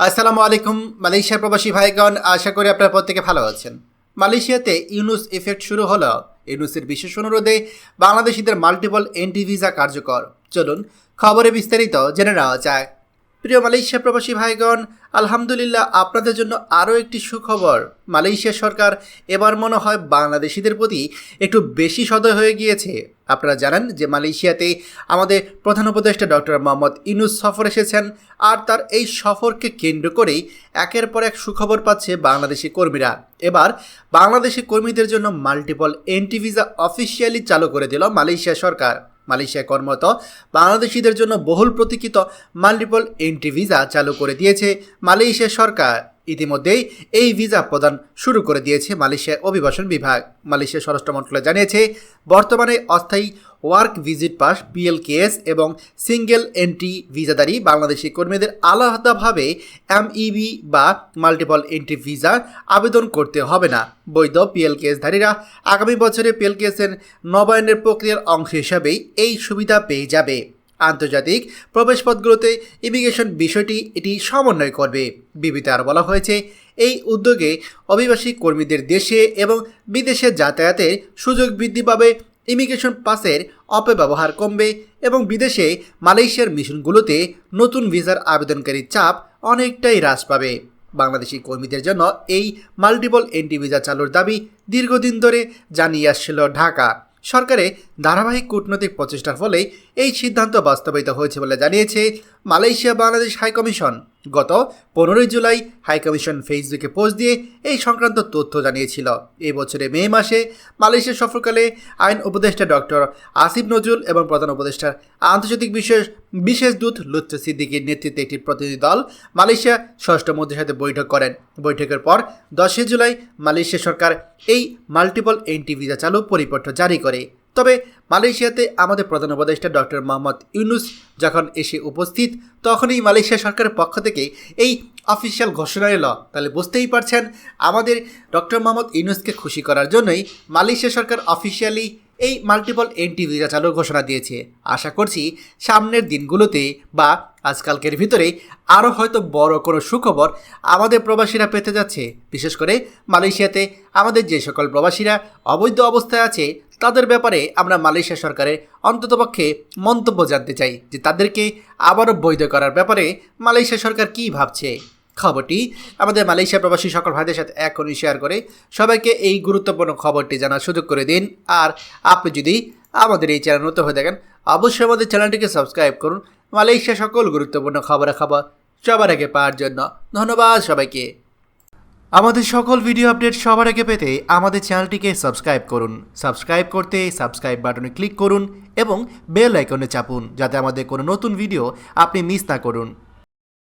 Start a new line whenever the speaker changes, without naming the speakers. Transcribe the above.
আসসালামু আলাইকুম মালয়েশিয়া প্রবাসী ভাইগণ, আশা করি আপনারা প্রত্যেকে ভালো আছেন। মালয়েশিয়াতে ইউনুস ইফেক্ট শুরু হলো। ইউনুসের বিশেষ অনুরোধে বাংলাদেশিদের মাল্টিপল এন্ট্রি ভিসা কার্যকর। চলুন খবরে বিস্তারিত জেনে নেওয়া যায় প্রিয় মালয়েশিয়া প্রবাসী ভাইগণ, আলহামদুলিল্লাহ আপনাদের জন্য আরও একটি সুখবর। মালয়েশিয়া সরকার এবার মনে হয় বাংলাদেশিদের প্রতি একটু বেশি সদয় হয়ে গিয়েছে। আপনারা জানেন যে মালয়েশিয়াতে আমাদের প্রধান উপদেষ্টা ডক্টর মোহাম্মদ ইনুস সফর এসেছেন আর তার এই সফরকে কেন্দ্র করেই একের পর এক সুখবর পাচ্ছে বাংলাদেশি কর্মীরা। এবার বাংলাদেশি কর্মীদের জন্য মাল্টিপল এন্ট্রি ভিসা অফিসিয়ালি চালু করে দিল মালয়েশিয়া সরকার। মালয়েশিয়ায় কর্মরত। বাংলাদেশিদের জন্য বহুল প্রতীক্ষিত মাল্টিপল এন্ট্রি ভিসা চালু করে দিয়েছে মালয়েশিয়া সরকার। ইতিমধ্যেই এই ভিসা প্রদান শুরু করে দিয়েছে মালয়েশিয়া অভিবাসন বিভাগ। মালয়েশিয়া স্বরাষ্ট্র মন্ত্রণালয় জানিয়েছে, বর্তমানে অস্থায়ী ওয়ার্ক ভিজিট পাস, পিএলকেএস এবং সিঙ্গেল এন্ট্রি ভিসাদারি বাংলাদেশি কর্মীদের আলাদাভাবে এমইবি বা মাল্টিপল এন্ট্রি ভিসা আবেদন করতে হবে না। বৈধ পিএলকেএসধারীরা আগামী বছরে পিএলকেএসের নবায়নের প্রক্রিয়ার অংশ হিসাবেই এই সুবিধা পেয়ে যাবে। আন্তর্জাতিক প্রবেশপথগুলোতে ইমিগ্রেশন বিষয়টি এটি সমন্বয় করবে। বিবিতে আরও বলা হয়েছে, এই উদ্যোগে অভিবাসী কর্মীদের দেশে এবং বিদেশে যাতায়াতের সুযোগ বৃদ্ধি পাবে, ইমিগ্রেশন পাসের অপব্যবহার কমবে এবং বিদেশে মালয়েশিয়ার মিশনগুলোতে নতুন ভিসার আবেদনকারীর চাপ অনেকটাই হ্রাস পাবে। বাংলাদেশি কর্মীদের জন্য এই মাল্টিপল এন্ট্রি ভিসা চালুর দাবি দীর্ঘদিন ধরে জানিয়ে আসছিল ঢাকা। সরকারে ধারাবাহিক কূটনৈতিক প্রচেষ্টার ফলে এই সিদ্ধান্ত বাস্তবায়িত হয়েছে বলে জানিয়েছে মালয়েশিয়া বাংলাদেশ হাইকমিশন। গত পনেরোই জুলাই হাইকমিশন ফেসবুকে পোস্ট দিয়ে এই সংক্রান্ত তথ্য জানিয়েছিল। এই বছরে মে মাসে মালয়েশিয়া সফরকালে আইন উপদেষ্টা ডক্টর আসিফ নজরুল এবং প্রধান উপদেষ্টার আন্তর্জাতিক বিশেষ বিশেষ দূত লুৎফ সিদ্দিকির নেতৃত্বে একটি প্রতিনিধি দল মালয়েশিয়া ষষ্ঠ মন্ত্রীর সাথে বৈঠক করেন। বৈঠকের পর দশই জুলাই মালয়েশিয়া সরকার এই মাল্টিপল এন্ট্রি ভিসা চালু পরিপত্র জারি করে। তবে মালয়েশিয়াতে আমাদের প্রধান উপদেষ্টা ডক্টর মোহাম্মদ ইউনুস যখন এসে উপস্থিত, তখনই মালয়েশিয়া সরকারের পক্ষ থেকে এই অফিসিয়াল ঘোষণা এলো। তাহলে বুঝতেই পারছেন, আমাদের ডক্টর মোহাম্মদ ইউনুসকে খুশি করার জন্যই মালয়েশিয়া সরকার অফিসিয়ালি এই মাল্টিপল এন্ট্রি ভিসা চালুর ঘোষণা দিয়েছে। আশা করছি সামনের দিনগুলোতে বা আজকালকের ভিতরে আরও হয়তো বড় কোনো সুখবর আমাদের প্রবাসীরা পেতে যাচ্ছে। বিশেষ করে মালয়েশিয়াতে আমাদের যে সকল প্রবাসীরা অবৈধ অবস্থায় আছে, তাদের ব্যাপারে আমরা মালয়েশিয়া সরকারের অন্ততপক্ষে মন্তব্য জানতে চাই যে তাদেরকে আবারও বৈধ করার ব্যাপারে মালয়েশিয়া সরকার কী ভাবছে। খবরটি আমাদের মালয়েশিয়া প্রবাসী সকল ভাইদের সাথে এখনই শেয়ার করে সবাইকে এই গুরুত্বপূর্ণ খবরটি জানার সুযোগ করে দিন। আর আপনি যদি আমাদের এই চ্যানেল নতুন হয়ে থাকেন, অবশ্যই আমাদের চ্যানেলটিকে সাবস্ক্রাইব করুন মালয়েশিয়া সকল গুরুত্বপূর্ণ খবরাখবর সবার আগে পাওয়ার জন্য ধন্যবাদ সবাইকে। আমাদের সকল ভিডিও আপডেট সবার আগে পেতে আমাদের চ্যানেলটিকে সাবস্ক্রাইব করুন। সাবস্ক্রাইব করতে সাবস্ক্রাইব বাটনে ক্লিক করুন এবং বেল আইকনে চাপুন যাতে আমাদের কোনো নতুন ভিডিও আপনি মিস না করুন।